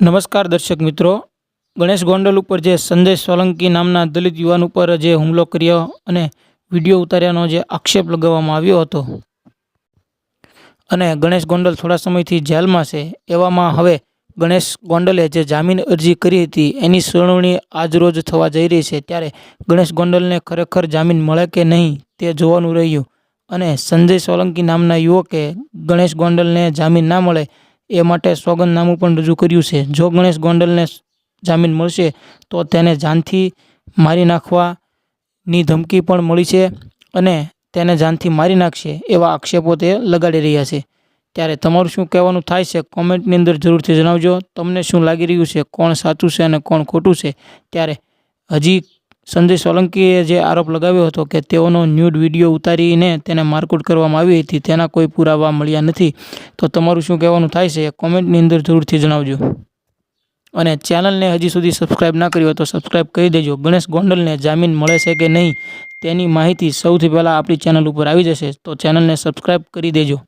નમસ્કાર દર્શક મિત્રો. ગણેશ ગોંડલ ઉપર જે સંજય સોલંકી નામના દલિત યુવાન ઉપર જે હુમલો કર્યો અને વીડિયો ઉતાર્યાનો જે આક્ષેપ લગાવવામાં આવ્યો હતો. અને ગણેશ ગોંડલ થોડા સમયથી જેલમાં છે. એવામાં હવે ગણેશ ગોંડલે જે જામીન અરજી કરી હતી, એની સુનાવણી આજરોજ થવા જઈ રહી છે. ત્યારે ગણેશ ગોંડલને ખરેખર જામીન મળે કે નહીં તે જોવાનું રહ્યું. અને સંજય સોલંકી નામના યુવકે ગણેશ ગોંડલને જામીન ના મળે એ માટે સોગંદનામું પણ રજૂ કર્યું છે. જો ગણેશ ગોંડલને જામીન મળશે, તો તેને જાનથી મારી નાખવાની ધમકી પણ મળી છે અને તેને જાનથી મારી નાખશે એવા આક્ષેપો તે લગાડી રહ્યા છે. ત્યારે તમારું શું કહેવાનું થાય છે? કોમેન્ટની અંદર જરૂરથી જણાવજો. તમને શું લાગી રહ્યું છે? કોણ સાચું છે અને કોણ ખોટું છે? ત્યારે હજી સંજય સોલંકીએ જે આરોપ લગાવ્યો હતો કે તેઓનો ન્યૂડ વીડિયો ઉતારીને તેને મારકુટ કરવામાં આવી હતી, તેના કોઈ પુરાવા મળ્યા નથી. તો તમારું શું કહેવાનું થાય છે? એ કોમેન્ટની અંદર જરૂરથી જણાવજો. અને ચેનલને હજી સુધી સબસ્ક્રાઇબ ના કર્યો તો સબસ્ક્રાઇબ કરી દેજો. ગણેશ ગોંડલને જામીન મળે છે કે નહીં તેની માહિતી સૌથી પહેલાં આપણી ચેનલ ઉપર આવી જશે. તો ચેનલને સબસ્ક્રાઇબ કરી દેજો.